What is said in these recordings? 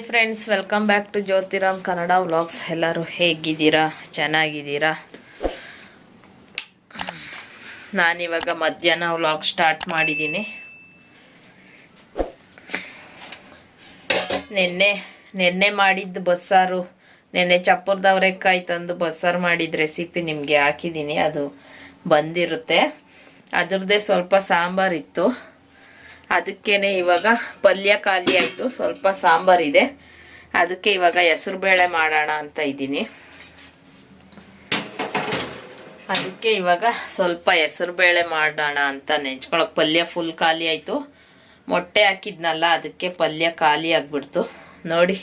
Hi friends, welcome back to Jyothiram Kannada vlogs. ಎಲ್ಲರೂ ಹೇಗಿದ್ದೀರಾ? ಚೆನ್ನಾಗಿದ್ದೀರಾ? ನಾನಿವಾಗ ಮಧ್ಯಾಹ್ನ ವ್ಲಾಗ್ ಸ್ಟಾರ್ಟ್ ಮಾಡಿದ್ದೀನಿ. ನಿನ್ನೆ ನಿನ್ನೆ ಮಾಡಿದ್ದು ಬಸ್ಸಾರು, ನಿನ್ನೆ ಚಪ್ಪರ್ದವ್ರೆಕಾಯಿ ತಂದು ಬಸ್ಸಾರು ಮಾಡಿದ ರೆಸಿಪಿ ನಿಮಗೆ ಹಾಕಿದ್ದೀನಿ. ಅದು ಬಂದಿರುತ್ತೆ. ಅದರದ್ದೇ ಸ್ವಲ್ಪ ಸಾಂಬಾರಿತ್ತು ಅದಕ್ಕೇನೆ ಇವಾಗ ಪಲ್ಯ ಖಾಲಿ ಆಯಿತು, ಸ್ವಲ್ಪ ಸಾಂಬಾರಿದೆ ಅದಕ್ಕೆ ಇವಾಗ ಹೆಸರುಬೇಳೆ ಮಾಡೋಣ ಅಂತ ಇದ್ದೀನಿ. ಅದಕ್ಕೆ ಇವಾಗ ಸ್ವಲ್ಪ ಹೆಸರುಬೇಳೆ ಮಾಡೋಣ ಅಂತ ನೆಂಚ್ಕೊಳಕ್ ಪಲ್ಯ ಫುಲ್ ಖಾಲಿ ಆಯಿತು. ಮೊಟ್ಟೆ ಹಾಕಿದ್ನಲ್ಲ, ಅದಕ್ಕೆ ಪಲ್ಯ ಖಾಲಿ ಆಗಿಬಿಡ್ತು. ನೋಡಿ,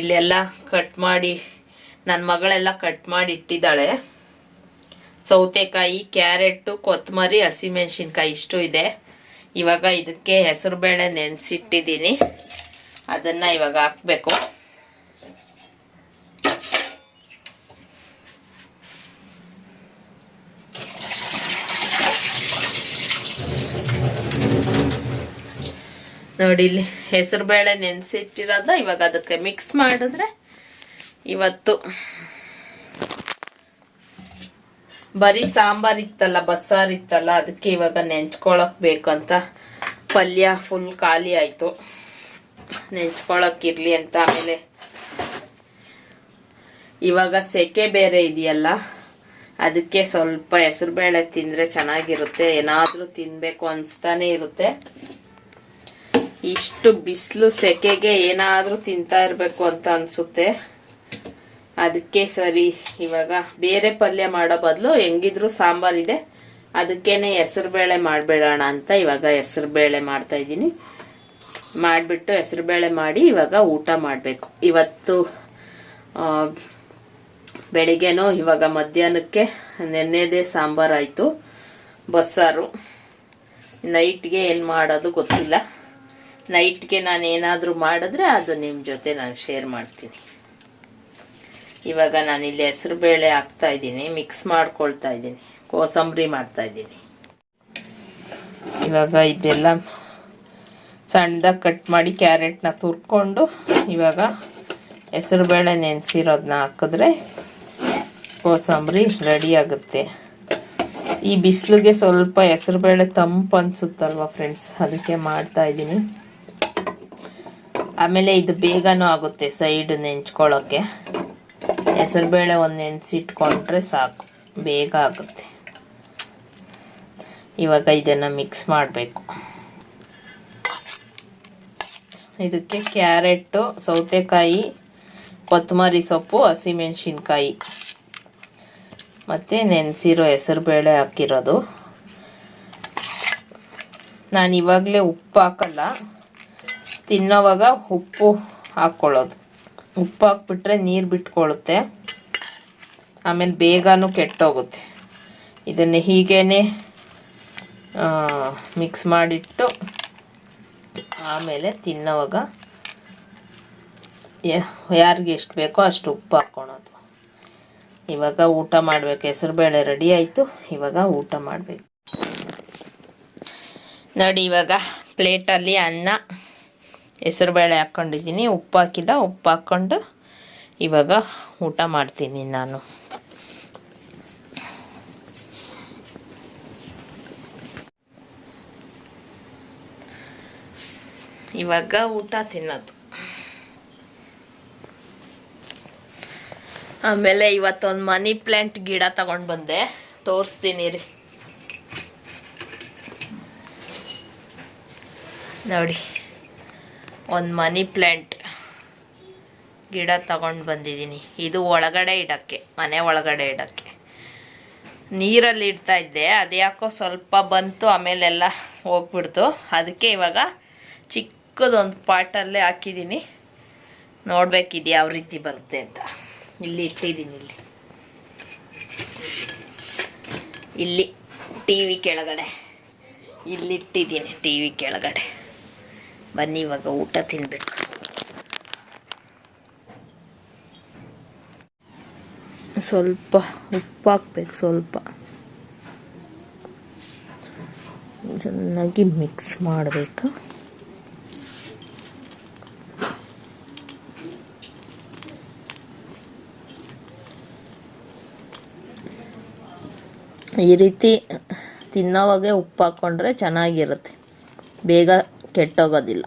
ಇಲ್ಲೆಲ್ಲ ಕಟ್ ಮಾಡಿ ನನ್ನ ಮಗಳೆಲ್ಲ ಕಟ್ ಮಾಡಿ ಇಟ್ಟಿದ್ದಾಳೆ. ಸೌತೆಕಾಯಿ ಕ್ಯಾರೆಟು ಕೊತ್ತಂಬರಿ ಹಸಿಮೆಣ್ಸಿನ್ಕಾಯಿ ಇಷ್ಟು ಇದೆ. ಇವಾಗ ಇದಕ್ಕೆ ಹೆಸರುಬೇಳೆ ನೆನೆಸಿಟ್ಟಿದ್ದೀನಿ. ಅದನ್ನು ಇವಾಗ ಹಾಕಬೇಕು. ನೋಡಿ ಇಲ್ಲಿ ಹೆಸರುಬೇಳೆ ನೆನೆಸಿಟ್ಟಿರೋದ ಇವಾಗ ಅದಕ್ಕೆ ಮಿಕ್ಸ್ ಮಾಡಿದ್ರೆ ಇವತ್ತು ಬರೀ ಸಾಂಬಾರ್ ಇತ್ತಲ್ಲ, ಬಸ್ಸಾರ್ ಇತ್ತಲ್ಲ, ಅದಕ್ಕೆ ಇವಾಗ ನೆಂಚ್ಕೊಳಕ್ ಬೇಕಂತ ಪಲ್ಯ ಫುಲ್ ಖಾಲಿ ಆಯ್ತು. ನೆಂಚ್ಕೊಳಕ್ ಇರ್ಲಿ ಅಂತ ಆಮೇಲೆ ಇವಾಗ ಸೆಕೆ ಬೇರೆ ಇದೆಯಲ್ಲ, ಅದಕ್ಕೆ ಸ್ವಲ್ಪ ಹೆಸರುಬೇಳೆ ತಿಂದ್ರೆ ಚೆನ್ನಾಗಿರುತ್ತೆ, ಏನಾದ್ರೂ ತಿನ್ಬೇಕು ಅನ್ಸ್ತಾನೆ ಇರುತ್ತೆ. ಇಷ್ಟು ಬಿಸಿಲು ಸೆಕೆಗೆ ಏನಾದ್ರೂ ತಿಂತಾ ಇರ್ಬೇಕು ಅಂತ ಅನ್ಸುತ್ತೆ. ಅದಕ್ಕೆ ಸರಿ, ಇವಾಗ ಬೇರೆ ಪಲ್ಯ ಮಾಡೋ ಬದಲು ಹೆಂಗಿದ್ರು ಸಾಂಬಾರಿದೆ ಅದಕ್ಕೇನೆ ಹೆಸರುಬೇಳೆ ಮಾಡಬೇಡೋಣ ಅಂತ ಇವಾಗ ಹೆಸರುಬೇಳೆ ಮಾಡ್ತಾ ಇದ್ದೀನಿ. ಮಾಡಿಬಿಟ್ಟು ಹೆಸರುಬೇಳೆ ಮಾಡಿ ಇವಾಗ ಊಟ ಮಾಡಬೇಕು. ಇವತ್ತು ಬೆಳಿಗ್ಗೆನೂ ಇವಾಗ ಮಧ್ಯಾಹ್ನಕ್ಕೆ ನೆನ್ನೆದೇ ಸಾಂಬಾರಾಯಿತು ಬಸ್ಸಾರು. ನೈಟ್ಗೆ ಏನು ಮಾಡೋದು ಗೊತ್ತಿಲ್ಲ. ನೈಟ್ಗೆ ನಾನು ಏನಾದರೂ ಮಾಡಿದ್ರೆ ಅದು ನಿಮ್ಮ ಜೊತೆ ನಾನು ಶೇರ್ ಮಾಡ್ತೀನಿ. ಇವಾಗ ನಾನು ಇಲ್ಲಿ ಹೆಸರು ಬೇಳೆ ಹಾಕ್ತಾ ಇದ್ದೀನಿ ಮಿಕ್ಸ್ ಮಾಡ್ಕೊಳ್ತಾ ಇದ್ದೀನಿ, ಕೋಸಂಬರಿ ಮಾಡ್ತಾ ಇದ್ದೀನಿ. ಇವಾಗ ಇದೆಲ್ಲ ಸಣ್ಣದಾಗಿ ಕಟ್ ಮಾಡಿ ಕ್ಯಾರೆಟ್ನ ತುರ್ಕೊಂಡು ಇವಾಗ ಹೆಸರು ಬೇಳೆ ನೆನೆಸಿರೋದನ್ನ ಹಾಕಿದ್ರೆ ಕೋಸಂಬರಿ ರೆಡಿ ಆಗುತ್ತೆ. ಈ ಬಿಸಿಲಿಗೆ ಸ್ವಲ್ಪ ಹೆಸರು ಬೇಳೆ ತಂಪು ಅನಿಸುತ್ತಲ್ವ ಫ್ರೆಂಡ್ಸ್ ಅದಕ್ಕೆ ಮಾಡ್ತಾ ಇದ್ದೀನಿ. ಆಮೇಲೆ ಇದು ಬೇಗನೂ ಆಗುತ್ತೆ ಸೈಡ್ ನೆಂಚ್ಕೊಳ್ಳೋಕ್ಕೆ ಹೆಸರುಬೇಳೆ ಒಂದು ನೆನೆಸಿಟ್ಕೊಂಡ್ರೆ ಸಾಕು. ಬೇಗ ಆಗುತ್ತೆ. ಇವಾಗ ಇದನ್ನು ಮಿಕ್ಸ್ ಮಾಡಬೇಕು. ಇದಕ್ಕೆ ಕ್ಯಾರೆಟು ಸೌತೆಕಾಯಿ, ಕೊತ್ತಂಬರಿ ಸೊಪ್ಪು, ಹಸಿಮೆಣಸಿನ್ಕಾಯಿ. ಮತ್ತು ನೆನೆಸಿರೋ ಹೆಸರುಬೇಳೆ ಹಾಕಿರೋದು. ನಾನು ಇವಾಗಲೇ ಉಪ್ಪು ಹಾಕಲ್ಲ. ತಿನ್ನೋವಾಗ ಉಪ್ಪು ಹಾಕ್ಕೊಳ್ಳೋದು ಉಪ್ಪು ಹಾಕ್ಬಿಟ್ರೆ ನೀರು ಬಿಟ್ಕೊಳ್ಳುತ್ತೆ ಆಮೇಲೆ ಬೇಗನೂ ಕೆಟ್ಟೋಗುತ್ತೆ. ಇದನ್ನು ಹೀಗೇ ಮಿಕ್ಸ್ ಮಾಡಿಟ್ಟು, ಆಮೇಲೆ ತಿನ್ನೋವಾಗ ಯಾರಿಗೆ ಎಷ್ಟು ಬೇಕೋ ಅಷ್ಟು ಉಪ್ಪು ಹಾಕ್ಕೊಳೋದು. ಇವಾಗ ಊಟ ಮಾಡಬೇಕು, ಹೆಸರುಬೇಳೆ ರೆಡಿ ಆಯಿತು, ಇವಾಗ ಊಟ ಮಾಡಬೇಕು. ನೋಡಿ ಇವಾಗ ಪ್ಲೇಟಲ್ಲಿ ಅನ್ನ. ಹೆಸರುಬೇಳೆ ಹಾಕ್ಕೊಂಡಿದ್ದೀನಿ. ಉಪ್ಪು ಹಾಕಿಲ್ಲ. ಉಪ್ಪು ಹಾಕ್ಕೊಂಡು ಇವಾಗ ಊಟ ಮಾಡ್ತೀನಿ ನಾನು. ಇವಾಗ ಊಟ ತಿನ್ನೋದು. ಆಮೇಲೆ ಇವತ್ತೊಂದು ಮನಿ ಪ್ಲ್ಯಾಂಟ್ ಗಿಡ ತಗೊಂಡು ಬಂದೆ. ತೋರಿಸ್ತೀನಿ ರೀ. ನೋಡಿ. ಒಂದು ಮನಿ ಪ್ಲ್ಯಾಂಟ್ ಗಿಡ ತಗೊಂಡು ಬಂದಿದ್ದೀನಿ. ಇದು ಒಳಗಡೆ ಇಡೋಕ್ಕೆ, ಮನೆ ಒಳಗಡೆ ಇಡೋಕ್ಕೆ. ನೀರಲ್ಲಿ ಇಡ್ತಾ ಇದ್ದೆ ಅದ್ಯಾಕೋ ಸ್ವಲ್ಪ ಬಂತು, ಆಮೇಲೆಲ್ಲ ಹೋಗ್ಬಿಡ್ತು. ಅದಕ್ಕೆ ಇವಾಗ ಚಿಕ್ಕದೊಂದು ಪಾಟಲ್ಲೇ ಹಾಕಿದ್ದೀನಿ. ನೋಡ್ಬೇಕಿದು ಯಾವ ರೀತಿ ಬರುತ್ತೆ ಅಂತ. ಇಲ್ಲಿ ಇಟ್ಟಿದ್ದೀನಿ, ಇಲ್ಲಿ. ಇಲ್ಲಿ, ಟಿ ವಿ ಕೆಳಗಡೆ. ಇಲ್ಲಿಟ್ಟಿದ್ದೀನಿ ಟಿ ವಿ ಕೆಳಗಡೆ. ಬನ್ನಿ, ಇವಾಗ ಊಟ ತಿನ್ಬೇಕು. ಸ್ವಲ್ಪ ಉಪ್ಪು ಹಾಕ್ಬೇಕು, ಸ್ವಲ್ಪ. ಚೆನ್ನಾಗಿ ಮಿಕ್ಸ್ ಮಾಡಬೇಕು. ಈ ರೀತಿ ತಿನ್ನೋವಾಗೆ ಉಪ್ಪು ಹಾಕ್ಕೊಂಡ್ರೆ ಚೆನ್ನಾಗಿರುತ್ತೆ. ಬೇಗ ಕೆಟ್ಟೋಗೋದಿಲ್ಲ.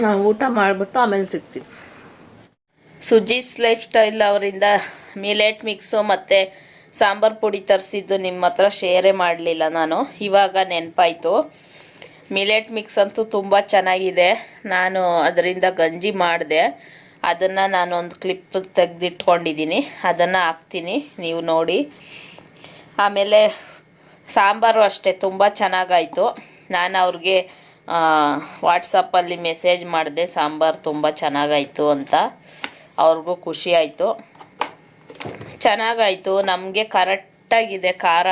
ನಾವು ಊಟ ಮಾಡಿಬಿಟ್ಟು ಆಮೇಲೆ ಸಿಗ್ತೀವಿ ಸುಜೀಸ್ ಲೈಫ್ ಸ್ಟೈಲ್ ಅವರಿಂದ ಮಿಲೆಟ್ ಮಿಕ್ಸು ಮತ್ತು ಸಾಂಬಾರ್ ಪುಡಿ ತರಿಸಿದ್ದು ನಿಮ್ಮ ಹತ್ರ ಶೇರೇ ಮಾಡಲಿಲ್ಲ ನಾನು. ಇವಾಗ ನೆನಪಾಯಿತು. ಮಿಲೆಟ್ ಮಿಕ್ಸ್ ಅಂತೂ ತುಂಬ ಚೆನ್ನಾಗಿದೆ. ನಾನು ಅದರಿಂದ ಗಂಜಿ ಮಾಡಿದೆ. ಅದನ್ನು ನಾನು ಒಂದು ಕ್ಲಿಪ್ ತೆಗೆದಿಟ್ಕೊಂಡಿದ್ದೀನಿ ಅದನ್ನು ಹಾಕ್ತೀನಿ. ನೀವು ನೋಡಿ. ಆಮೇಲೆ ಸಾಂಬಾರು ಅಷ್ಟೇ, ತುಂಬ ಚೆನ್ನಾಗಾಯಿತು. ನಾನು ಅವ್ರಿಗೆ ವಾಟ್ಸಪ್ಪಲ್ಲಿ ಮೆಸೇಜ್ ಮಾಡಿದೆ, ಸಾಂಬಾರು ತುಂಬ ಚೆನ್ನಾಗಾಯಿತು ಅಂತ. ಅವ್ರಿಗೂ ಖುಷಿ ಆಯಿತು. ಚೆನ್ನಾಗಾಯಿತು, ನಮಗೆ ಕರೆಕ್ಟಾಗಿದೆ ಖಾರ.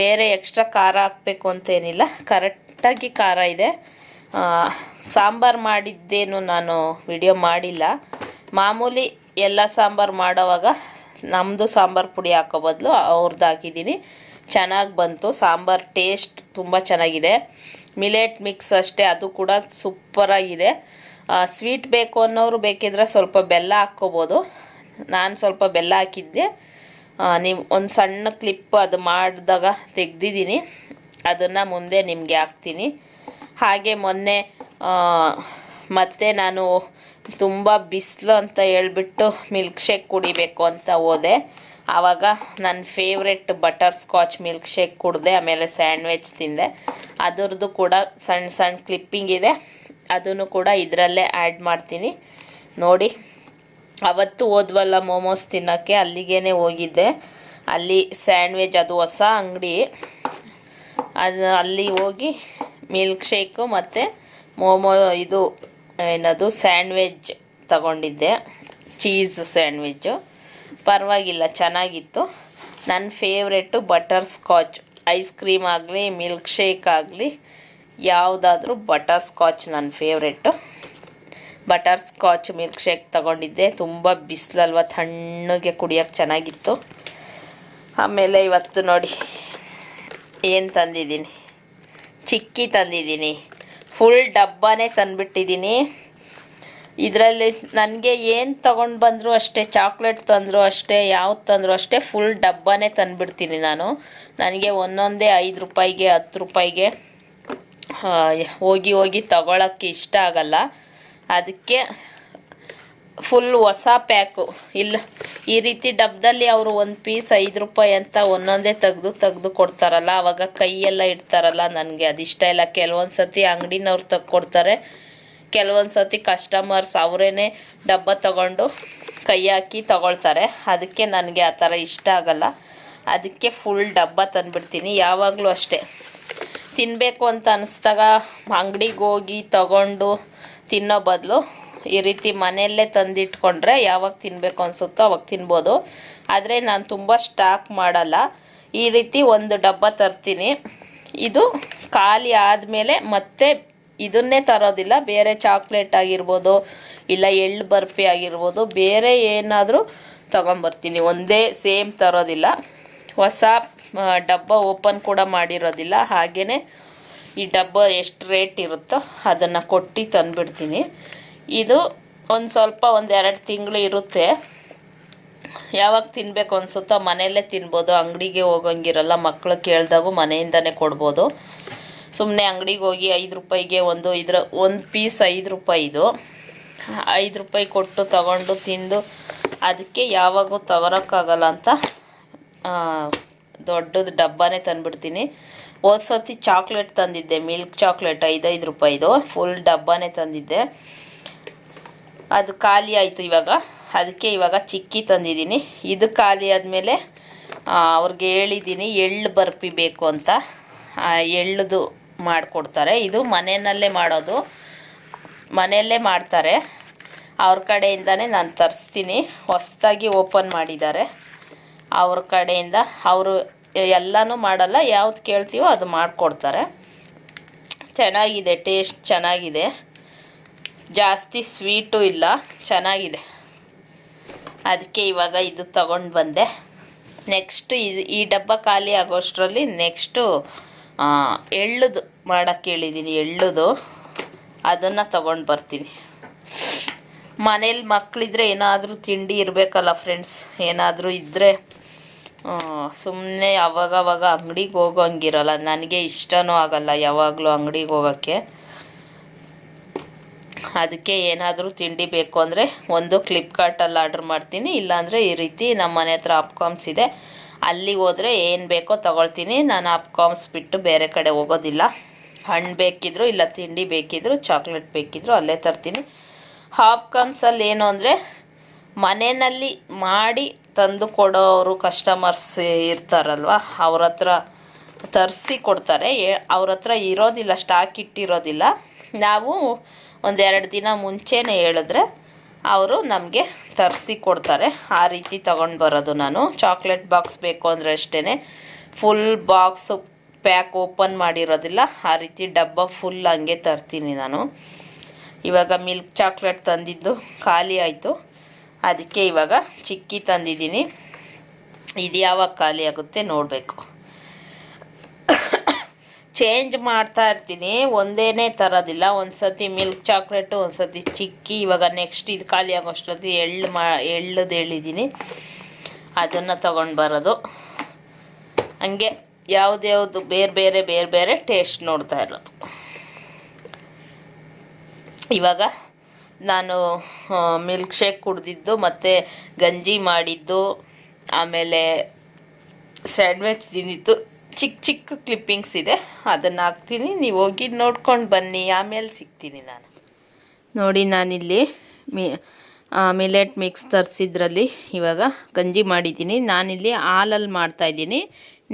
ಬೇರೆ ಎಕ್ಸ್ಟ್ರಾ ಖಾರ ಹಾಕಬೇಕು ಅಂತೇನಿಲ್ಲ, ಕರೆಕ್ಟಾಗಿ ಖಾರ ಇದೆ. ಸಾಂಬಾರು ಮಾಡಿದ್ದೇನು ನಾನು ವಿಡಿಯೋ ಮಾಡಿಲ್ಲ. ಮಾಮೂಲಿ ಎಲ್ಲ ಸಾಂಬಾರು ಮಾಡೋವಾಗ ನಮ್ಮದು ಸಾಂಬಾರು ಪುಡಿ ಹಾಕೋ ಬದಲು ಅವ್ರದ್ದು ಹಾಕಿದ್ದೀನಿ. ಚೆನ್ನಾಗಿ ಬಂತು, ಸಾಂಬಾರು ಟೇಸ್ಟ್ ತುಂಬ ಚೆನ್ನಾಗಿದೆ. ಮಿಲೆಟ್ ಮಿಕ್ಸ್ ಅಷ್ಟೇ, ಅದು ಕೂಡ ಸೂಪರಾಗಿದೆ ಸ್ವೀಟ್ ಬೇಕು ಅನ್ನೋರು ಬೇಕಿದ್ರೆ ಸ್ವಲ್ಪ ಬೆಲ್ಲ ಹಾಕ್ಕೋಬೋದು. ನಾನು ಸ್ವಲ್ಪ ಬೆಲ್ಲ ಹಾಕಿದ್ದೆ. ನೀವು ಒಂದು ಸಣ್ಣ ಕ್ಲಿಪ್ ಅದು ಮಾಡಿದಾಗ ತೆಗ್ದಿದ್ದೀನಿ. ಅದನ್ನು ಮುಂದೆ ನಿಮಗೆ ಹಾಕ್ತೀನಿ. ಹಾಗೆ ಮೊನ್ನೆ ಮತ್ತೆ ನಾನು ತುಂಬ ಬಿಸಿಲು ಅಂತ ಹೇಳ್ಬಿಟ್ಟು ಮಿಲ್ಕ್ ಶೇಕ್ ಕುಡಿಬೇಕು ಅಂತ ಹೋದೆ. ಆವಾಗ ನನ್ನ favourite butterscotch milkshake ಕುಡಿದೆ, ಆಮೇಲೆ ಸ್ಯಾಂಡ್ವಿಚ್ ತಿಂದೆ. ಅದರದ್ದು ಕೂಡ ಸಣ್ಣ ಸಣ್ಣ ಕ್ಲಿಪ್ಪಿಂಗ್ ಇದೆ. ಅದನ್ನು ಕೂಡ ಇದರಲ್ಲೇ ಆ್ಯಡ್ ಮಾಡ್ತೀನಿ. ನೋಡಿ. ಅವತ್ತು ಹೋದ್ವಲ್ಲ ಮೋಮೋಸ್ ತಿನ್ನೋಕ್ಕೆ ಅಲ್ಲಿಗೇ ಹೋಗಿದ್ದೆ. ಅಲ್ಲಿ ಸ್ಯಾಂಡ್ವಿಚ್, ಅದು ಹೊಸ ಅಂಗಡಿ. ಅದು ಅಲ್ಲಿ ಹೋಗಿ ಮಿಲ್ಕ್ ಶೇಕು ಮತ್ತು ಮೋಮೋ, ಇದು ಏನದು, ಸ್ಯಾಂಡ್ವಿಚ್ ತಗೊಂಡಿದ್ದೆ. ಚೀಸ್ ಸ್ಯಾಂಡ್ವಿಚ್ಚು ಪರವಾಗಿಲ್ಲ, ಚೆನ್ನಾಗಿತ್ತು. ನನ್ನ favourite butterscotch. Ice cream ಆಗಲಿ, ಮಿಲ್ಕ್ ಶೇಕ್ ಆಗಲಿ, ಯಾವುದಾದ್ರೂ ಬಟರ್ ಸ್ಕಾಚ್ ನನ್ನ favourite butterscotch milkshake ತಗೊಂಡಿದ್ದೆ. ತುಂಬ ಬಿಸಿಲಲ್ವ, ತಣ್ಣಗೆ ಕುಡಿಯೋಕ್ಕೆ ಚೆನ್ನಾಗಿತ್ತು. ಆಮೇಲೆ ಇವತ್ತು ನೋಡಿ, ಏನು ತಂದಿದ್ದೀನಿ? ಚಿಕ್ಕಿ ತಂದಿದ್ದೀನಿ. ಫುಲ್ ಡಬ್ಬನೇ ತಂದುಬಿಟ್ಟಿದ್ದೀನಿ. ಇದರಲ್ಲಿ ನನಗೆ ಏನು ತೊಗೊಂಡು ಬಂದರೂ ಅಷ್ಟೇ, ಚಾಕ್ಲೇಟ್ ತಂದರೂ ಅಷ್ಟೇ, ಯಾವ್ದು ತಂದರೂ ಅಷ್ಟೇ ಫುಲ್ ಡಬ್ಬನೇ ತಂದುಬಿಡ್ತೀನಿ ನಾನು. ನನಗೆ ಒಂದೊಂದೇ ಐದು ರೂಪಾಯಿಗೆ, ಹತ್ತು ರೂಪಾಯಿಗೆ ಹೋಗಿ ಹೋಗಿ ತಗೊಳಕ್ಕೆ ಇಷ್ಟ ಆಗಲ್ಲ. ಅದಕ್ಕೆ ಫುಲ್ ಹೊಸ ಪ್ಯಾಕು ಇಲ್ಲ, ಈ ರೀತಿ ಡಬ್ಬದಲ್ಲಿ ಅವರು ಒಂದು ಪೀಸ್ ಐದು ರೂಪಾಯಿ ಅಂತ ಒಂದೊಂದೇ ತೆಗೆದು ತೆಗೆದು ಕೊಡ್ತಾರಲ್ಲ ಆವಾಗ ಕೈಯೆಲ್ಲ ಇಡ್ತಾರಲ್ಲ ನನಗೆ. ಅದಿಷ್ಟ ಇಲ್ಲ, ಕೆಲವೊಂದು ಸತಿ ಅಂಗಡಿನವ್ರು ತೆಗ್ಕೊಡ್ತಾರೆ. ಕೆಲವೊಂದು ಸತಿ ಕಸ್ಟಮರ್ಸ್ ಅವರೇ ಡಬ್ಬ ತಗೊಂಡು ಕೈ ಹಾಕಿ ತಗೊಳ್ತಾರೆ. ಅದಕ್ಕೆ ನನಗೆ ಆ ಥರ ಇಷ್ಟ ಆಗಲ್ಲ. ಅದಕ್ಕೆ ಫುಲ್ ಡಬ್ಬ ತಂದುಬಿಡ್ತೀನಿ, ಯಾವಾಗಲೂ ಅಷ್ಟೇ. ತಿನ್ನಬೇಕು ಅಂತ ಅನ್ನಿಸ್ದಾಗ ಅಂಗಡಿಗೆ ಹೋಗಿ ತಗೊಂಡು ತಿನ್ನೋ ಬದಲು ಈ ರೀತಿ ಮನೆಯಲ್ಲೇ ತಂದಿಟ್ಕೊಂಡ್ರೆ ಯಾವಾಗ ತಿನ್ನಬೇಕು ಅನಿಸುತ್ತೋ ಅವಾಗ ತಿನ್ಬೋದು. ಆದರೆ ನಾನು ತುಂಬ ಸ್ಟಾಕ್ ಮಾಡಲ್ಲ. ಈ ರೀತಿ ಒಂದು ಡಬ್ಬ ತರ್ತೀನಿ. ಇದು ಖಾಲಿ ಆದಮೇಲೆ ಮತ್ತೆ ಇದನ್ನೇ ತರೋದಿಲ್ಲ. ಬೇರೆ ಚಾಕ್ಲೇಟ್ ಆಗಿರ್ಬೋದು, ಇಲ್ಲ ಎಳ್ಳು ಬರ್ಫಿ ಆಗಿರ್ಬೋದು, ಬೇರೆ ಏನಾದರೂ ತೊಗೊಂಬರ್ತೀನಿ. ಒಂದೇ ಸೇಮ್ ತರೋದಿಲ್ಲ. ಹೊಸ ಡಬ್ಬ ಓಪನ್ ಕೂಡ ಮಾಡಿರೋದಿಲ್ಲ. ಹಾಗೆಯೇ ಈ ಡಬ್ಬ ಎಷ್ಟು ರೇಟ್ ಇರುತ್ತೋ ಅದನ್ನು ಕೊಟ್ಟು ತಂದುಬಿಡ್ತೀನಿ. ಇದು ಒಂದು ಸ್ವಲ್ಪ ಒಂದು ಎರಡು ತಿಂಗಳು ಇರುತ್ತೆ. ಯಾವಾಗ ತಿನ್ನಬೇಕು ಅನ್ಸುತ್ತೋ ಮನೆಯಲ್ಲೇ ತಿನ್ಬೋದು. ಅಂಗಡಿಗೆ ಹೋಗೋಂಗಿರಲ್ಲ ಮಕ್ಕಳು ಕೇಳಿದಾಗೂ ಮನೆಯಿಂದನೇ ಕೊಡ್ಬೋದು. ಸುಮ್ಮನೆ ಅಂಗಡಿಗೆ ಹೋಗಿ ಐದು ರೂಪಾಯಿಗೆ ಒಂದು ಇದರ ಒಂದು ಪೀಸ್ ಐದು ರೂಪಾಯಿ ಇದು. ಐದು ರೂಪಾಯಿ ಕೊಟ್ಟು ತಗೊಂಡು ತಿಂದು ಅದಕ್ಕೆ ಯಾವಾಗೂ ತಗೊಳಕ್ಕಾಗಲ್ಲ ಅಂತ ದೊಡ್ಡದು ಡಬ್ಬನೇ ತಂದುಬಿಡ್ತೀನಿ. ಹೋದ ಸತಿ ಚಾಕ್ಲೇಟ್ ತಂದಿದ್ದೆ, ಮಿಲ್ಕ್ ಚಾಕ್ಲೇಟ್ ಐದೈದು ರೂಪಾಯಿದು ಫುಲ್ ಡಬ್ಬನೇ ತಂದಿದ್ದೆ. ಅದು ಖಾಲಿ ಆಯಿತು ಇವಾಗ. ಅದಕ್ಕೆ ಇವಾಗ ಚಿಕ್ಕಿ ತಂದಿದ್ದೀನಿ. ಇದು ಖಾಲಿ ಆದಮೇಲೆ ಅವ್ರಿಗೆ ಹೇಳಿದ್ದೀನಿ, ಎಳ್ಳು ಬರ್ಪಿ ಬೇಕು ಅಂತ. ಎಳ್ಳದು ಮಾಡಿಕೊಡ್ತಾರೆ. ಇದು ಮನೆಯಲ್ಲೇ ಮಾಡೋದು. ಮನೆಯಲ್ಲೇ ಮಾಡ್ತಾರೆ. ಅವ್ರ ಕಡೆಯಿಂದನೇ ನಾನು ತರಿಸ್ತೀನಿ. ಹೊಸ್ದಾಗಿ ಓಪನ್ ಮಾಡಿದ್ದಾರೆ. ಅವ್ರ ಕಡೆಯಿಂದ ಅವರು ಎಲ್ಲನೂ ಮಾಡಲ್ಲ, ಯಾವ್ದು ಕೇಳ್ತೀವೋ ಅದು ಮಾಡಿಕೊಡ್ತಾರೆ. ಚೆನ್ನಾಗಿದೆ, ಟೇಸ್ಟ್ ಚೆನ್ನಾಗಿದೆ. ಜಾಸ್ತಿ ಸ್ವೀಟು ಇಲ್ಲ, ಚೆನ್ನಾಗಿದೆ. ಅದಕ್ಕೆ ಇವಾಗ ಇದು ತಗೊಂಡು ಬಂದೆ. ನೆಕ್ಸ್ಟ್ ಇದು ಈ ಡಬ್ಬ ಖಾಲಿ ಆಗೋಷ್ಟರಲ್ಲಿ ನೆಕ್ಸ್ಟು ಎಳ್ಳುದು ಮಾಡೋಕ್ಕೆ ಹೇಳಿದ್ದೀನಿ ಎಳ್ಳುದು. ಅದನ್ನು ತಗೊಂಡು ಬರ್ತೀನಿ. ಮನೇಲಿ ಮಕ್ಕಳಿದ್ರೆ ಏನಾದರೂ ತಿಂಡಿ ಇರಬೇಕಲ್ಲ ಫ್ರೆಂಡ್ಸ್ ಏನಾದರೂ ಇದ್ದರೆ ಸುಮ್ಮನೆ ಅವಾಗವಾಗ ಅಂಗಡಿಗೆ ಹೋಗೋಂಗಿರಲ್ಲ. ನನಗೆ ಇಷ್ಟನೂ ಆಗಲ್ಲ ಯಾವಾಗಲೂ ಅಂಗಡಿಗೆ ಹೋಗೋಕ್ಕೆ. ಅದಕ್ಕೆ ಏನಾದರೂ ತಿಂಡಿ ಬೇಕು ಅಂದರೆ ಒಂದು ಫ್ಲಿಪ್ಕಾರ್ಟಲ್ಲಿ ಆರ್ಡ್ರ್ ಮಾಡ್ತೀನಿ. ಇಲ್ಲಾಂದರೆ ಈ ರೀತಿ ನಮ್ಮ ಮನೆ ಹತ್ರ ಅಪ್ಕಾಮ್ಸ್ ಇದೆ. ಅಲ್ಲಿ ಹೋದರೆ ಏನು ಬೇಕೋ ತಗೊಳ್ತೀನಿ. ನಾನು ಅಪ್ಕಾಮ್ಸ್ ಬಿಟ್ಟು ಬೇರೆ ಕಡೆ ಹೋಗೋದಿಲ್ಲ. ಹಣ್ಣು ಬೇಕಿದ್ರು ಇಲ್ಲ ತಿಂಡಿ ಬೇಕಿದ್ರು ಚಾಕ್ಲೇಟ್ ಬೇಕಿದ್ರು ಅಲ್ಲೇ ತರ್ತೀನಿ. ಹಾಪ್ಕಾಮ್ಸಲ್ಲಿ ಏನು ಅಂದರೆ ಮನೆಯಲ್ಲಿ ಮಾಡಿ ತಂದು ಕೊಡೋರು ಕಸ್ಟಮರ್ಸ್ ಇರ್ತಾರಲ್ವ ಅವ್ರ ಹತ್ರ ತರಿಸಿ ಕೊಡ್ತಾರೆ. ಅವ್ರ ಹತ್ರ ಇರೋದಿಲ್ಲ ಸ್ಟಾಕ್ ಇಟ್ಟಿರೋದಿಲ್ಲ. ನಾವು ಒಂದೆರಡು ದಿನ ಮುಂಚೆನೇ ಹೇಳಿದ್ರೆ ಅವರು ನಮಗೆ ತರಿಸಿ ಕೊಡ್ತಾರೆ. ಆ ರೀತಿ ತಗೊಂಡು ಬರೋದು ನಾನು. ಚಾಕ್ಲೇಟ್ ಬಾಕ್ಸ್ ಬೇಕು ಅಂದರೆ ಅಷ್ಟೇ ಫುಲ್ ಬಾಕ್ಸು ಪ್ಯಾಕ್ ಓಪನ್ ಮಾಡಿರೋದಿಲ್ಲ. ಆ ರೀತಿ ಡಬ್ಬ ಫುಲ್ ಹಂಗೆ ತರ್ತೀನಿ ನಾನು. ಇವಾಗ ಮಿಲ್ಕ್ ಚಾಕ್ಲೇಟ್ ತಂದಿದ್ದು ಖಾಲಿ ಆಯಿತು. ಅದಕ್ಕೆ ಇವಾಗ ಚಿಕ್ಕಿ ತಂದಿದ್ದೀನಿ. ಇದು ಯಾವಾಗ ಖಾಲಿ ಆಗುತ್ತೆ ನೋಡಬೇಕು. ಚೇಂಜ್ ಮಾಡ್ತಾ ಇರ್ತೀನಿ. ಒಂದೇನೇ ತರೋದಿಲ್ಲ. ಒಂದು ಸತಿ ಮಿಲ್ಕ್ ಚಾಕ್ಲೇಟು ಒಂದು ಸತಿ ಚಿಕ್ಕಿ. ಇವಾಗ ನೆಕ್ಸ್ಟ್ ಇದು ಖಾಲಿ ಆಗೋಷ್ಟೊತ್ತಿ ಎಳ್ಳು ಮಾ, ಎಳ್ಳದು ಹೇಳಿದ್ದೀನಿ ಅದನ್ನು ತಗೊಂಡು ಬರೋದು. ಹಂಗೆ ಯಾವುದ್ಯಾವ್ದು ಬೇರೆ ಬೇರೆ ಬೇರೆ ಬೇರೆ ಟೇಸ್ಟ್ ನೋಡ್ತಾ ಇರೋದು. ಇವಾಗ ನಾನು ಮಿಲ್ಕ್ ಶೇಕ್ ಕುಡ್ದಿದ್ದು, ಮತ್ತು ಗಂಜಿ ಮಾಡಿದ್ದು, ಆಮೇಲೆ ಸ್ಯಾಂಡ್ವಿಚ್ ತಿಂದಿದ್ದು. ಚಿಕ್ಕ ಚಿಕ್ಕ ಕ್ಲಿಪ್ಪಿಂಗ್ಸ್ ಇದೆ. ಅದನ್ನು ಹಾಕ್ತೀನಿ. ನೀವು ಹೋಗಿ ನೋಡ್ಕೊಂಡು ಬನ್ನಿ. ಆಮೇಲೆ ಸಿಗ್ತೀನಿ ನಾನು. ನೋಡಿ, ನಾನಿಲ್ಲಿ ಮಿ ಮಿಲೆಟ್ ಮಿಕ್ಸ್ ತರಿಸಿದ್ರಲ್ಲಿ ಇವಾಗ ಗಂಜಿ ಮಾಡಿದ್ದೀನಿ. ನಾನಿಲ್ಲಿ ಹಾಲಲ್ಲಿ ಮಾಡ್ತಾಯಿದ್ದೀನಿ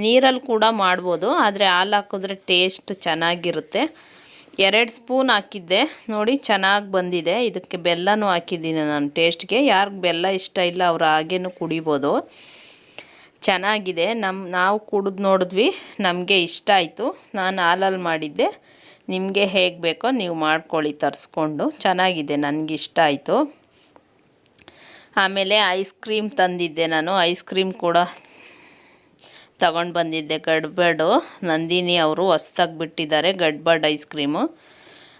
ನೀರಲ್ಲಿ ಕೂಡ ಮಾಡ್ಬೋದು, ಆದರೆ ಹಾಲು ಹಾಕಿದ್ರೆ ಟೇಸ್ಟ್ ಚೆನ್ನಾಗಿರುತ್ತೆ. ಎರಡು ಸ್ಪೂನ್ ಹಾಕಿದ್ದೆ. ನೋಡಿ, ಚೆನ್ನಾಗಿ ಬಂದಿದೆ. ಇದಕ್ಕೆ ಬೆಲ್ಲನೂ ಹಾಕಿದ್ದೀನಿ ನಾನು ಟೇಸ್ಟ್ಗೆ. ಯಾರಿಗೆ ಬೆಲ್ಲ ಇಷ್ಟ ಇಲ್ಲ ಅವ್ರು ಹಾಗೇನು ಕುಡಿಬೋದು. ಚೆನ್ನಾಗಿದೆ. ನಮ್ಮ ನಾವು ಕುಡಿದು ನೋಡಿದ್ವಿ. ನಮಗೆ ಇಷ್ಟ ಆಯಿತು. ನಾನು ಹಾಲಲ್ಲಿ ಮಾಡಿದ್ದೆ. ನಿಮಗೆ ಹೇಗೆ ಬೇಕೋ ನೀವು ಮಾಡ್ಕೊಳ್ಳಿ ತರಿಸ್ಕೊಂಡು. ಚೆನ್ನಾಗಿದೆ, ನನಗೆ ಇಷ್ಟ ಆಯಿತು. ಆಮೇಲೆ ಐಸ್ ಕ್ರೀಮ್ ತಂದಿದ್ದೆ ನಾನು. ಐಸ್ ಕ್ರೀಮ್ ಕೂಡ ತಗೊಂಡು ಬಂದಿದ್ದೆ ಗಡ್ಬಡು. ನಂದಿನಿ ಅವರು ಹೊಸ್ದಾಗಿ ಬಿಟ್ಟಿದ್ದಾರೆ, ಗಡ್ಬಡ್ ಐಸ್ ಕ್ರೀಮು.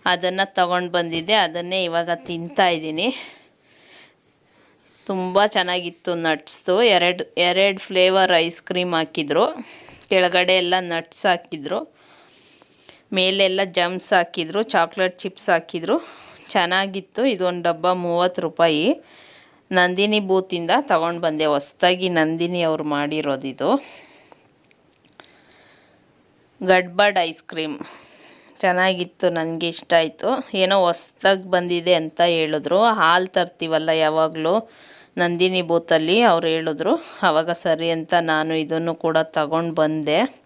ಅದನ್ನು ತಗೊಂಡು ಬಂದಿದ್ದೆ, ಅದನ್ನೇ ಇವಾಗ ತಿಂತಾ ಇದ್ದೀನಿ. ತುಂಬ ಚೆನ್ನಾಗಿತ್ತು ನಟ್ಸ್ದು. ಎರಡು ಎರಡು ಫ್ಲೇವರ್ ಐಸ್ ಕ್ರೀಮ್ ಹಾಕಿದ್ರು. ಕೆಳಗಡೆ ಎಲ್ಲ ನಟ್ಸ್ ಹಾಕಿದ್ರು. ಮೇಲೆಲ್ಲ ಜಮ್ಸ್ ಹಾಕಿದ್ರು, ಚಾಕ್ಲೇಟ್ ಚಿಪ್ಸ್ ಹಾಕಿದ್ರು. ಚೆನ್ನಾಗಿತ್ತು, ಇದೊಂದು ಡಬ್ಬ ಮೂವತ್ತು ರೂಪಾಯಿ. ನಂದಿನಿ ಬೂತಿಂದ ತಗೊಂಡು ಬಂದೆ, ಹೊಸ್ದಾಗಿ ನಂದಿನಿ ಅವ್ರು ಮಾಡಿರೋದಿದು ಗಡ್ಬಡ್ ಐಸ್ ಕ್ರೀಮ್. ಚೆನ್ನಾಗಿತ್ತು, ನನಗೆ ಇಷ್ಟ ಆಯಿತು. ಏನೋ ಹೊಸ್ದಾಗಿ ಬಂದಿದೆ ಅಂತ ಹೇಳಿದ್ರು. ಹಾಲು ತರ್ತೀವಲ್ಲ ಯಾವಾಗಲೂ? ನಂದಿನಿ ಬೂತಲ್ಲಿ ಅವ್ರು ಹೇಳಿದ್ರು. ಆವಾಗ ಸರಿ ಅಂತ ನಾನು ಇದನ್ನು ಕೂಡ ತಗೊಂಡು ಬಂದೆ.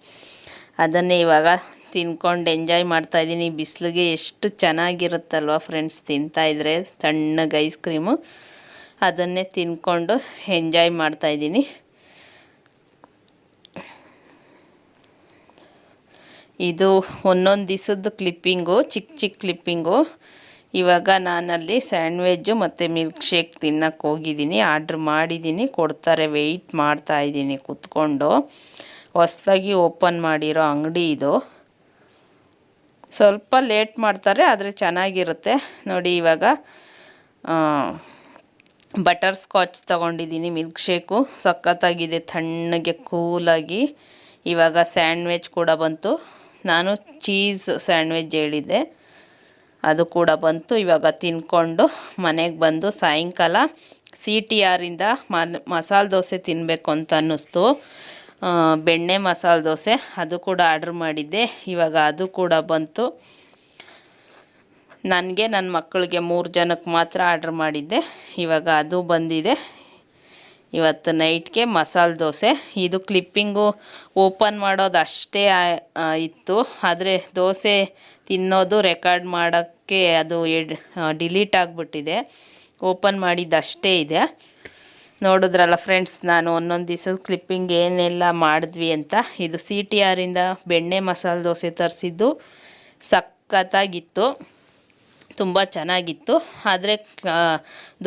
ಅದನ್ನೇ ಇವಾಗ ತಿನ್ಕೊಂಡು ಎಂಜಾಯ್ ಮಾಡ್ತಾಯಿದ್ದೀನಿ ಬಿಸಿಲಿಗೆ ಎಷ್ಟು ಚೆನ್ನಾಗಿರುತ್ತಲ್ವ ಫ್ರೆಂಡ್ಸ್? ತಿಂತಾಯಿದ್ರೆ ತಣ್ಣಗೆ ಐಸ್ ಕ್ರೀಮು. ಅದನ್ನೇ ತಿನ್ಕೊಂಡು ಎಂಜಾಯ್ ಮಾಡ್ತಾಯಿದ್ದೀನಿ ಇದು ಒಂದೊಂದು ದಿವಸದ ಕ್ಲಿಪ್ಪಿಂಗು ಚಿಕ್ಕ ಚಿಕ್ಕ ಕ್ಲಿಪ್ಪಿಂಗು ಇವಾಗ ನಾನಲ್ಲಿ ಸ್ಯಾಂಡ್ವಿಜ್ಜು ಮತ್ತು ಮಿಲ್ಕ್ ಶೇಕ್ ತಿನ್ನಕ್ಕೆ ಹೋಗಿದ್ದೀನಿ, ಆರ್ಡ್ರ್ ಮಾಡಿದ್ದೀನಿ, ಕೊಡ್ತಾರೆ ವೆಯ್ಟ್ ಮಾಡ್ತಾ ಇದ್ದೀನಿ ಕೂತ್ಕೊಂಡು. ಹೊಸದಾಗಿ ಓಪನ್ ಮಾಡಿರೋ ಅಂಗಡಿ ಇದು. ಸ್ವಲ್ಪ ಲೇಟ್ ಮಾಡ್ತಾರೆ, ಆದರೆ ಚೆನ್ನಾಗಿರುತ್ತೆ. ನೋಡಿ ಇವಾಗ ಬಟರ್ ಸ್ಕಾಚ್ ತೊಗೊಂಡಿದ್ದೀನಿ ಮಿಲ್ಕ್ ಶೇಕು ಸಖತ್ತಾಗಿದೆ, ತಣ್ಣಗೆ ಕೂಲಾಗಿ. ಇವಾಗ ಸ್ಯಾಂಡ್ವಿಚ್ ಕೂಡ ಬಂತು. ನಾನು ಚೀಸ್ ಸ್ಯಾಂಡ್ವಿಚ್ ಹೇಳಿದ್ದೆ. ಅದು ಕೂಡ ಬಂತು. ಇವಾಗ ತಿನ್ಕೊಂಡು ಮನೆಗೆ ಬಂದು ಸಾಯಂಕಾಲ ಸಿ ಟಿ ಆರಿಂದ ಮಸಾಲೆ ದೋಸೆ ತಿನ್ನಬೇಕು ಅಂತ ಅನ್ನಿಸ್ತು. ಬೆಣ್ಣೆ ಮಸಾಲೆ ದೋಸೆ ಅದು ಕೂಡ ಆರ್ಡ್ರ್ ಮಾಡಿದ್ದೆ. ಇವಾಗ ಅದು ಕೂಡ ಬಂತು. ನನಗೆ ನನ್ನ ಮಕ್ಕಳಿಗೆ ಮೂರು ಜನಕ್ಕೆ ಮಾತ್ರ ಆರ್ಡ್ರ್ ಮಾಡಿದ್ದೆ. ಇವಾಗ ಅದು ಬಂದಿದೆ. ಇವತ್ತು ನೈಟ್ಗೆ ಮಸಾಲೆ ದೋಸೆ. ಇದು ಕ್ಲಿಪ್ಪಿಂಗು ಓಪನ್ ಮಾಡೋದು ಅಷ್ಟೇ ಇತ್ತು. ಆದರೆ ದೋಸೆ ತಿನ್ನೋದು ರೆಕಾರ್ಡ್ ಮಾಡೋಕ್ಕೆ ಅದು ಡಿಲೀಟ್ ಆಗಿಬಿಟ್ಟಿದೆ. ಓಪನ್ ಮಾಡಿದ್ದಷ್ಟೇ ಇದೆ. ನೋಡಿದ್ರಲ್ಲ ಫ್ರೆಂಡ್ಸ್ ನಾನು ಒಂದೊಂದು ದಿವಸದ ಕ್ಲಿಪ್ಪಿಂಗ್ ಏನೆಲ್ಲ ಮಾಡಿದ್ವಿ ಅಂತ. ಇದು ಸಿ ಟಿ ಆರಿಂದ ಬೆಣ್ಣೆ ಮಸಾಲೆ ದೋಸೆ ತರಿಸಿದ್ದು ಸಖತ್ತಾಗಿತ್ತು. ತುಂಬ ಚೆನ್ನಾಗಿತ್ತು. ಆದರೆ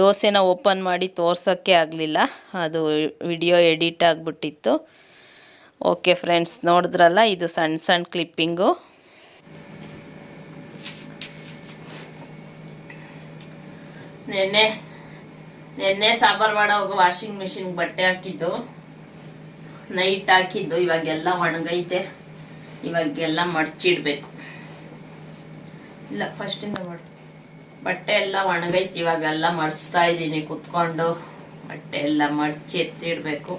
ದೋಸೆನ ಓಪನ್ ಮಾಡಿ ತೋರ್ಸೋಕ್ಕೆ ಆಗಲಿಲ್ಲ. ಅದು ವಿಡಿಯೋ ಎಡಿಟ್ ಆಗಿಬಿಟ್ಟಿತ್ತು. ಓಕೆ ಫ್ರೆಂಡ್ಸ್, ನೋಡಿದ್ರಲ್ಲ ಇದು ಸಣ್ಣ ಸಣ್ಣ ಕ್ಲಿಪ್ಪಿಂಗು. ನೆನ್ನೆ ನೆನ್ನೆ ಸಾಂಬಾರು ಮಾಡೋವಾಗ ವಾಷಿಂಗ್ ಮಿಷಿನ್ ಬಟ್ಟೆ ಹಾಕಿದ್ದು. ನೈಟ್ ಹಾಕಿದ್ದು, ಇವಾಗೆಲ್ಲ ಒಣಗೈತೆ. ಇವಾಗೆಲ್ಲ ಮಡ್ಚಿಡ್ಬೇಕು. ಇಲ್ಲ ಫಸ್ಟಿಂದ ಮಾಡಿ. ಬಟ್ಟೆ ಎಲ್ಲ ಒಣಗೈತಿ, ಇವಾಗೆಲ್ಲ ಮಡಿಸ್ತಾ ಇದ್ದೀನಿ ಕುತ್ಕೊಂಡು. ಬಟ್ಟೆ ಎಲ್ಲ ಮಡಚಿ ಎತ್ತಿಡಬೇಕು.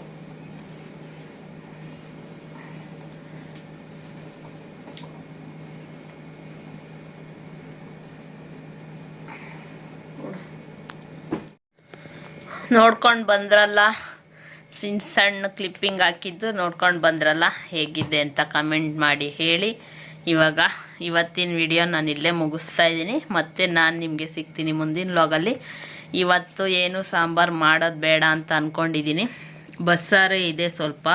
ನೋಡ್ಕೊಂಡು ಬಂದ್ರಲ್ಲ? ಸಿನ್ ಸಣ್ಣ ಕ್ಲಿಪ್ಪಿಂಗ್ ಹಾಕಿದ್ದು ನೋಡ್ಕೊಂಡು ಬಂದ್ರಲ್ಲ? ಹೇಗಿದೆ ಅಂತ ಕಮೆಂಟ್ ಮಾಡಿ ಹೇಳಿ. ಇವಾಗ ಇವತ್ತಿನ ವಿಡಿಯೋ ನಾನು ಇಲ್ಲೇ ಮುಗಿಸ್ತಾ ಇದ್ದೀನಿ. ಮತ್ತೆ ನಾನು ನಿಮಗೆ ಸಿಗ್ತೀನಿ ಮುಂದಿನ ಲಾಗಲ್ಲಿ ಇವತ್ತು ಏನು ಸಾಂಬಾರು ಮಾಡೋದು ಬೇಡ ಅಂತ ಅಂದ್ಕೊಂಡಿದ್ದೀನಿ ಬಸ್ಸಾರು ಇದೆ ಸ್ವಲ್ಪ.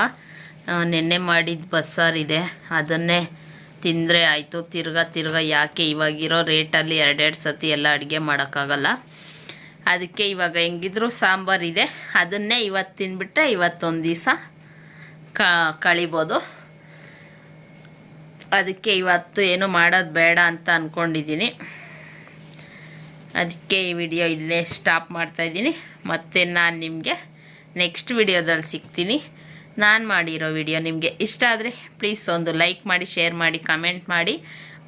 ನೆನ್ನೆ ಮಾಡಿದ ಬಸ್ಸಾರು ಇದೆ. ಅದನ್ನೇ ತಿಂದರೆ ಆಯಿತು. ತಿರ್ಗಾ ತಿರ್ಗಾ ಯಾಕೆ ಇವಾಗಿರೋ ರೇಟಲ್ಲಿ ಎರಡೆರಡು ಸತಿ ಎಲ್ಲ ಅಡುಗೆ ಮಾಡೋಕ್ಕಾಗಲ್ಲ. ಅದಕ್ಕೆ ಇವಾಗ ಹೆಂಗಿದ್ರು ಸಾಂಬಾರಿದೆ ಅದನ್ನೇ ಇವತ್ತು ತಿಂದ್ಬಿಟ್ರೆ ಇವತ್ತೊಂದು ದಿವಸ ಕಳಿಬೋದು. ಅದಕ್ಕೆ ಇವತ್ತು ಏನು ಮಾಡೋದು ಬೇಡ ಅಂತ ಅಂದ್ಕೊಂಡಿದ್ದೀನಿ ಅದಕ್ಕೆ ಈ ವಿಡಿಯೋ ಇಲ್ಲೇ ಸ್ಟಾಪ್ ಮಾಡ್ತಾಯಿದ್ದೀನಿ ಮತ್ತು ನಾನು ನಿಮಗೆ ನೆಕ್ಸ್ಟ್ ವಿಡಿಯೋದಲ್ಲಿ ಸಿಗ್ತೀನಿ. ನಾನು ಮಾಡಿರೋ ವಿಡಿಯೋ ನಿಮಗೆ ಇಷ್ಟ ಆದರೆ ಪ್ಲೀಸ್ ಒಂದು ಲೈಕ್ ಮಾಡಿ ಶೇರ್ ಮಾಡಿ ಕಮೆಂಟ್ ಮಾಡಿ.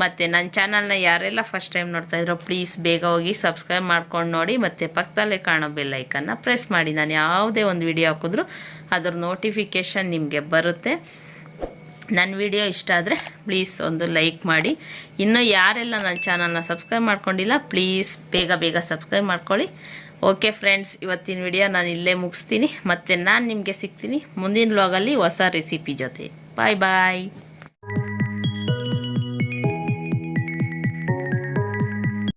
ಮತ್ತು ನನ್ನ ಚಾನಲ್ನ ಯಾರೆಲ್ಲ ಫಸ್ಟ್ ಟೈಮ್ ನೋಡ್ತಾ ಇದ್ರೋ ಪ್ಲೀಸ್ ಬೇಗ ಹೋಗಿ ಸಬ್ಸ್ಕ್ರೈಬ್ ಮಾಡ್ಕೊಂಡು ನೋಡಿ. ಮತ್ತು ಪಕ್ಕದಲ್ಲೇ ಕಾಣೋ ಬೆಲ್ಲೈಕನ್ನ ಪ್ರೆಸ್ ಮಾಡಿ. ನಾನು ಯಾವುದೇ ಒಂದು ವಿಡಿಯೋ ಹಾಕಿದ್ರು ಅದ್ರ ನೋಟಿಫಿಕೇಷನ್ ನಿಮಗೆ ಬರುತ್ತೆ. ನನ್ನ ವಿಡಿಯೋ ಇಷ್ಟ ಆದರೆ ಪ್ಲೀಸ್ ಒಂದು ಲೈಕ್ ಮಾಡಿ. ಇನ್ನೂ ಯಾರೆಲ್ಲ ನನ್ನ ಚಾನಲ್ನ ಸಬ್ಸ್ಕ್ರೈಬ್ ಮಾಡ್ಕೊಂಡಿಲ್ಲ ಪ್ಲೀಸ್ ಬೇಗ ಬೇಗ ಸಬ್ಸ್ಕ್ರೈಬ್ ಮಾಡ್ಕೊಳ್ಳಿ. ಓಕೆ ಫ್ರೆಂಡ್ಸ್ ಇವತ್ತಿನ ವಿಡಿಯೋ ನಾನು ಇಲ್ಲೇ ಮುಗಿಸ್ತೀನಿ. ಮತ್ತು ನಾನು ನಿಮಗೆ ಸಿಗ್ತೀನಿ ಮುಂದಿನ ವ್ಲಾಗಲ್ಲಿ ಹೊಸ ರೆಸಿಪಿ ಜೊತೆ. ಬಾಯ್ ಬಾಯ್